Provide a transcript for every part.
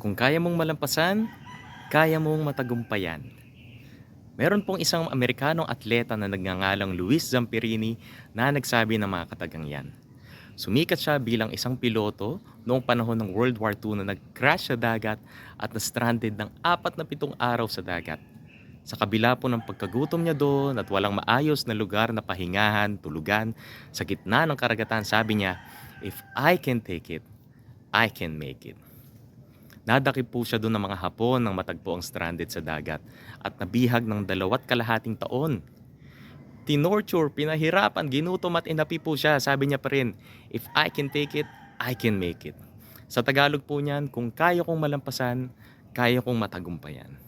Kung kaya mong malampasan, kaya mong matagumpayan. Meron pong isang Amerikanong atleta na nagngangalang Luis Zamperini na nagsabi ng mga katagang yan. Sumikat siya bilang isang piloto noong panahon ng World War II na nag-crash sa dagat at na-stranded ng apat na pitong araw sa dagat. Sa kabila po ng pagkagutom niya doon at walang maayos na lugar na pahingahan, tulugan, sa gitna ng karagatan, sabi niya, If I can take it, I can make it. Nadakip po siya doon ng mga hapon nang matagpo ang stranded sa dagat at nabihag ng dalawat kalahating taon. Tinorture, pinahirapan, ginutom at inapi po siya. Sabi niya pa rin, if I can take it, I can make it. Sa Tagalog po niyan, kung kaya kong malampasan, kaya kong matagumpayan.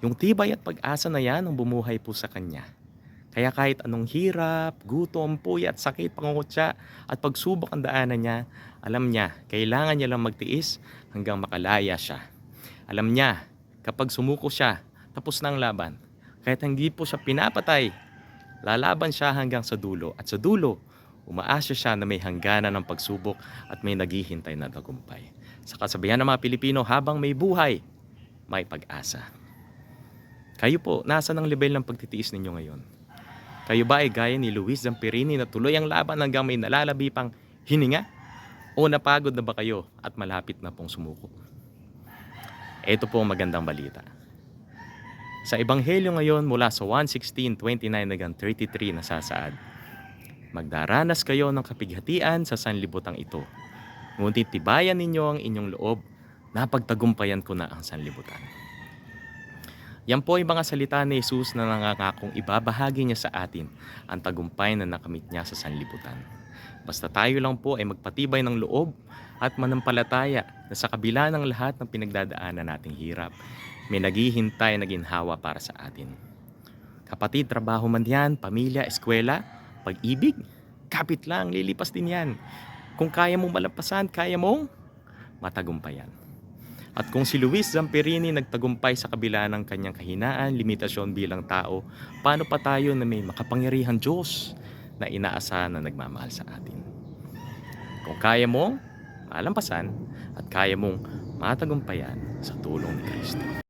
Yung tibay at pag-asa na yan ang bumuhay po sa kanya. Kaya kahit anong hirap, gutom, puyat, sakit, pangungutya at pagsubok ang daanan niya, alam niya, kailangan niya lang magtiis hanggang makalaya siya. Alam niya, kapag sumuko siya, tapos na ang laban. Kahit hindi po siya pinapatay, lalaban siya hanggang sa dulo. At sa dulo, umaasya siya na may hangganan ng pagsubok at may naghihintay na tagumpay. Sa kasabihan ng mga Pilipino, habang may buhay, may pag-asa. Kayo po, nasa ng level ng pagtitiis ninyo ngayon? Kayo ba ay gaya ni Luis Zamperini na tuloy ang laban hanggang may nalalabi pang hininga? O napagod na ba kayo at malapit na pong sumuko? Ito po ang magandang balita. Sa Ebanghelyo ngayon mula sa 1.16.29 hanggang 33 na sasaad, Magdaranas kayo ng kapighatian sa sanlibutang ito. Ngunit tibayan ninyo ang inyong loob na pagtagumpayan ko na ang sanlibutan. Yan po ay mga salita ni Jesus na nangangakong ibabahagi niya sa atin ang tagumpay na nakamit niya sa sanlibutan. Basta tayo lang po ay magpatibay ng loob at manampalataya na sa kabila ng lahat ng pinagdadaanan nating hirap, may naghihintay na ginhawa para sa atin. Kapatid, trabaho man yan, pamilya, eskwela, pag-ibig, kapit lang, lilipas din yan. Kung kaya mong malampasan, kaya mong matagumpayan. At kung si Luis Zamperini nagtagumpay sa kabila ng kanyang kahinaan, limitasyon bilang tao, paano pa tayo na may makapangyarihan Diyos na inaasahan na nagmamahal sa atin? Kung kaya mong malampasan at kaya mong matagumpayan sa tulong ni Kristo.